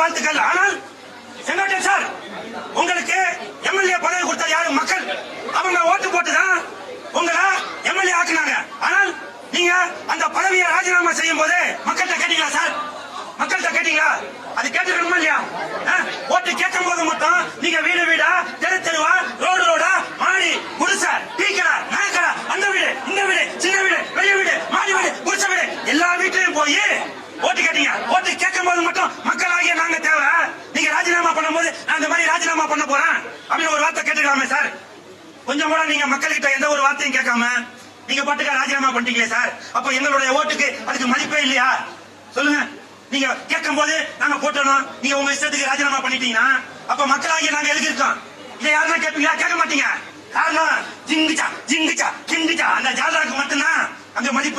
வாழ்த்துக்கள். ஆனால் செங்கோட்டையன் சார் உங்களுக்கு எம்எல்ஏ பதவி கொடுத்தது யாரு? மக்கள். அவங்க ஓட்டு போட்டுதான் உங்களை எம்எல்ஏ ஆக்குனாங்க. ஆனால் நீங்க அந்த பதவியை ராஜினாமா செய்யும் போது மக்கள்கிட்ட கேட்டீங்களா சார்? மக்கள்கிட்ட கேட்டீங்களா? அது கேட்டுக்கணுமா இல்லையா? ஓட்டு மட்டும் மக்களாகிய நாங்க தேவை. நீங்க ராஜினாமா பண்ணும்போது நான் இந்த மாதிரி ராஜினாமா பண்ண போறேன் அப்படின்னு ஒரு வார்த்தை கேட்டுக்கலாமே சார். கொஞ்சம் கூட நீங்க மக்கள்கிட்ட எந்த ஒரு வார்த்தையும் கேட்காம நீங்க பாட்டுக்கா ராஜினாமா பண்ணிட்டீங்களே சார். அப்ப எங்களுடைய ஓட்டுக்கு அதுக்கு மதிப்பே இல்லையா? சொல்லுங்க. நீங்க கேட்கும் போது நாங்க போட்டோம் நீங்க உங்க இஷ்டத்துக்கு ராஜினாமா பண்ணிட்டீங்கன்னா அப்ப மக்களாகிய நாங்க எழுதியிருக்கோம் இதை யாருன்னா கேட்பீங்களா? கேட்க மாட்டீங்க. காரணம் ஜிங்குச்சா ஜிங்குச்சா கிண்டுச்சா அந்த ஜாதகாக்கு மட்டும்தான் அந்த மதிப்பு.